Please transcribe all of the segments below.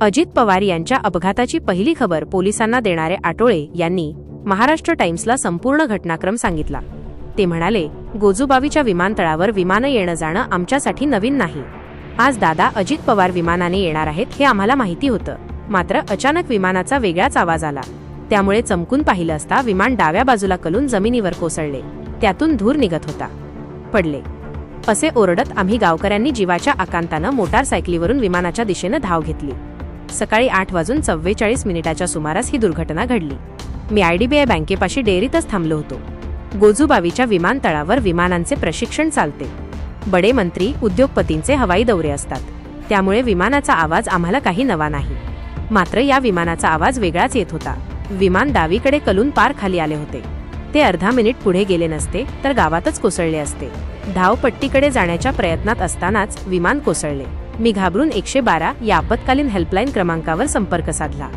अजित पवार यांच्या अपघाताची पहिली खबर पोलिसांना देणारे आटोळे यांनी महाराष्ट्र टाइम्सला संपूर्ण घटनाक्रम सांगितला. ते म्हणाले गोजूबावीच्या विमानतळावर विमानं येणं जाणं आमच्यासाठी नवीन नाही. आज दादा अजित पवार विमानाने येणार आहेत हे आम्हाला माहिती होतं. मात्र अचानक विमानाचा वेगळाच आवाज आला. त्यामुळे चमकून पाहिलं असता विमान डाव्या बाजूला कलून जमिनीवर कोसळले. त्यातून धूर निघत होता. पडले. असे ओरडत आम्ही गावकऱ्यांनी जीवाच्या आकांतानं मोटारसायकलीवरून विमानाच्या दिशेनं धाव घेतली. सकाळी आठ वाजून चव्वेचाळीस मिनिटाच्या सुमारास ही दुर्घटना घडली. मी आयडीबीआय बँकेपाशी डेअरीतच थांबलो होतो. गोजूबावीच्या विमानतळावर विमानांचे प्रशिक्षण चालते. बडे मंत्री उद्योगपतींचे हवाई दौरे असतात. त्यामुळे विमानाचा आवाज आम्हाला काही नवा नाही. मात्र या विमानाचा आवाज वेगळाच येत होता. विमान डावीकडे कलून पार खाली आले होते. ते अर्धा मिनिट पुढे गेले नसते तर गावातच कोसळले असते. धावपट्टीकडे जाण्याच्या प्रयत्नात असतानाच विमान कोसळले. मी घाबरून एकशे बारा या आपत्कालीन हेल्पलाईन क्रमांकावर संपर्क साधला.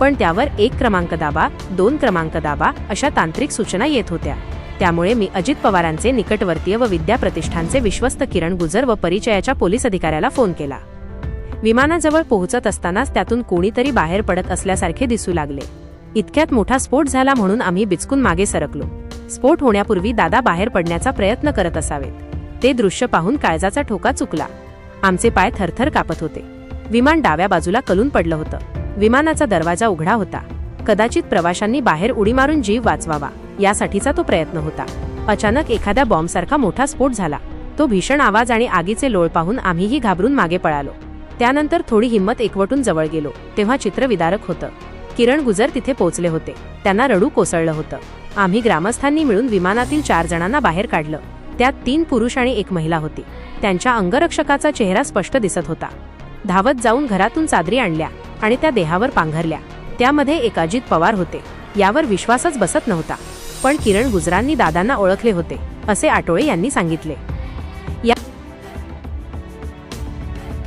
पण त्यावर एक क्रमांक दाबा दोन क्रमांक दाबा अशा तांत्रिक सूचना येत होत्या. त्यामुळे मी अजित पवारांचे निकटवर्तीय व विद्या प्रतिष्ठानचे विश्वस्त किरण गुजर व परिचयाच्या पोलीस अधिकाऱ्याला फोन केला. विमानाजवळ पोहोचत असतानाच त्यातून कोणीतरी बाहेर पडत असल्यासारखे दिसू लागले. इतक्यात मोठा स्फोट झाला म्हणून आम्ही बिचकून मागे सरकलो. स्फोट होण्यापूर्वी दादा बाहेर पडण्याचा प्रयत्न करत असावेत. ते दृश्य पाहून काळजाचा ठोका चुकला. आमचे पाय थरथर कापत होते. विमान डाव्या बाजूला कलून पडलं होतं. विमानाचा दरवाजा उघडा होता. कदाचित प्रवाशांनी बाहेर उडी मारून जीव वाचवावा यासाठीचा तो प्रयत्न होता. अचानक एखाद्या बॉम्बसारखा मोठा स्फोट झाला. तो भीषण आवाज आणि आगीचे लोळ पाहून आम्हीही घाबरून मागे पळालो. त्यानंतर थोडी हिंमत एकवटून जवळ गेलो तेव्हा चित्र विदारक होतं. किरण गुजर तिथे पोहोचले होते. त्यांना रडू कोसळलं होतं. आम्ही ग्रामस्थांनी मिळून विमानातील चार जणांना बाहेर काढलं. त्यात तीन पुरुष आणि एक महिला होती. त्यांच्या अंगरक्षकाचा चेहरा स्पष्ट दिसत होता. धावत जाऊन घरातून चादरी आणल्या आणि त्या देहावर पांघरल्या. त्यामध्ये एक अजित पवार होते. यावर विश्वासच बसत नव्हता. पण किरण गुजरांनी दादांना ओळखले होते असे आटोळे यांनी सांगितले.